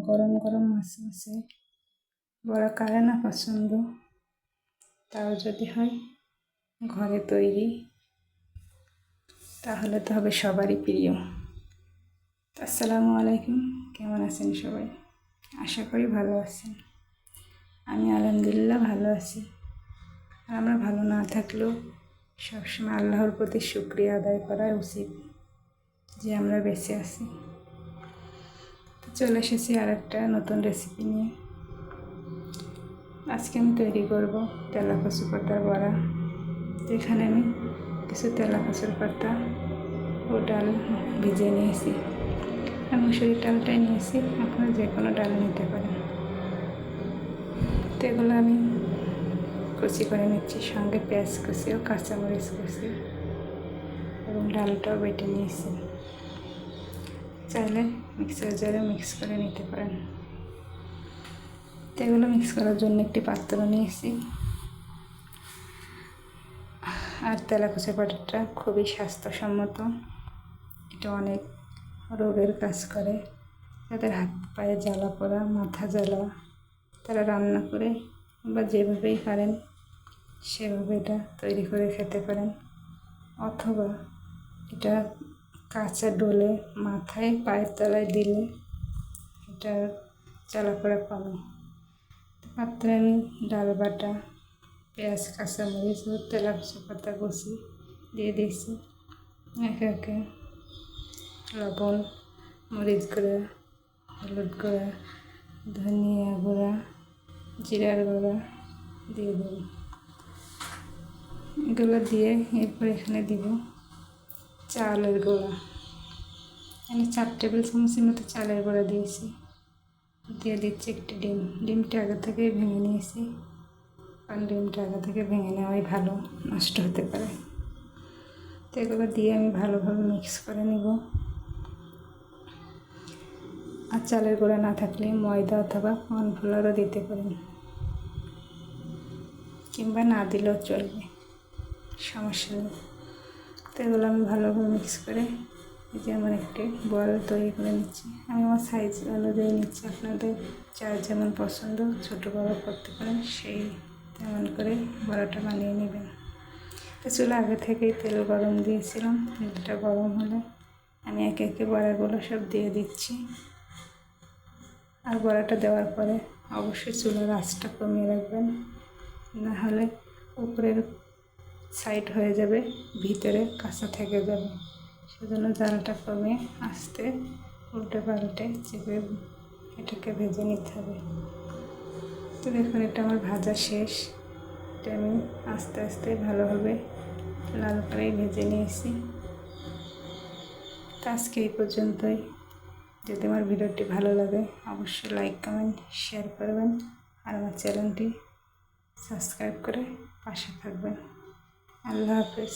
গরম গরম মাছ মাছে বড়া কারে না পছন্দ। তাও যদি হয়, ঘরে তৈরি। তাহলে তো হবে সবারই প্রিয়। আসসালামু আলাইকুম। কেমন আছেন সবাই? আশা করি ভালো আছেন। আমি আলহামদুলিল্লাহ ভালো আছি। আর আমরা ভালো না থাকলেও সবসময় আল্লাহর প্রতি শুক্রিয়া আদায় করা উচিত যে আমরা বেঁচে আছি। চলে এসেছি আর একটা নতুন রেসিপি নিয়ে। আজকে আমি তৈরি করব তেলা কচু পাতার বড়া। এখানে আমি কিছু তেলা কচুর পাতা ও ডাল ভিজিয়ে নিয়েছি। আমি মুসুরির ডালটাই নিয়েছি। আপনারা যে কোনো ডাল নিতে পারেন। তো এগুলো আমি কুচি করে নিচ্ছি। সঙ্গে পেঁয়াজ কুচি ও কাঁচামরিচ কুচি। এবং ডালটাও বেটে নিয়েছি। চাইলে মিক্সার জারে মিক্স করে নিতে পারেন। তো এগুলো মিক্স করার জন্য একটি পাত্র নিয়েছি। আর তেলাকুচা পাটাটা খুবই স্বাস্থ্যসম্মত। এটা অনেক রোগের কাজ করে। তাদের হাত পায়ে জ্বালা পড়া, মাথা জ্বালা, তারা রান্না করে বা যেভাবেই পারেন, সেভাবে এটা তৈরি করে খেতে পারেন। অথবা এটা কাঁচা ডোলে মাথায় পায়ের তলায় দিলে এটা পড়া কমে পাত্রে আমি ডাল বাটা, পেঁয়াজ, কাঁচামরিচ ও তেলাপিসা পাতা কষি দিয়ে দিয়েছি। একে একে লবণ, মরিচ গুঁড়া, হলুদ গুঁড়া, ধনিয়া গুঁড়া, জিরার গুঁড়া দিয়ে দেবো। এগুলো দিয়ে এরপর এখানে দিব চালের গুঁড়া। এখানে চার টেবিল চামচের মতো চালের গুঁড়া দিয়েছি। দিয়ে দিচ্ছি একটি ডিম। ডিমটা আগে থেকে ভেঙে নিয়েছি। কারণ ডিমটা আগে থেকে ভেঙে নেওয়াই ভালো, নষ্ট হতে পারে। তো এগুলো দিয়ে আমি ভালোভাবে মিক্স করে নিব। আর চালের গুঁড়া না থাকলে ময়দা অথবা কর্নফ্লাওয়ারও দিতে পারেন। কিংবা না দিলেও চলবে, সমস্যা নেই। তো এগুলো আমি ভালোভাবে মিক্স করে এই যে আমার একটি বল তৈরি করে নিচ্ছি। আমি আমার সাইজ অনুযায়ী নিচ্ছি। আপনাদের যার যেমন পছন্দ, ছোটো বড়ো করতে পারেন, সেই তেমন করে বড়াটা বানিয়ে নেবেন। তো চুলো আগে থেকেই তেল গরম দিয়েছিলাম। তেলটা গরম হলে আমি একে একে বড়াগুলো সব দিয়ে দিচ্ছি। আর বড়াটা দেওয়ার পরে অবশ্যই চুলার আঁচটা কমিয়ে রাখবেন। না হলে উপরের সাইড হয়ে যাবে, ভিতরে কাঁচা থেকে যাবে। সেজন্য জালটা কমে আস্তে উল্টে পাল্টে চেপে এটাকে ভেজে নিতে হবে। তো দেখুন, এটা আমার ভাজা শেষ। এটা আমি আস্তে আস্তে ভালোভাবে লাল করেই ভেজে নিয়েছি। তো আজকে এই পর্যন্তই। যদি আমার ভিডিওটি ভালো লাগে, অবশ্যই লাইক, কমেন্ট, শেয়ার করবেন। আর আমার চ্যানেলটি সাবস্ক্রাইব করে পাশে থাকবেন। আল্লাহ হাফেজ।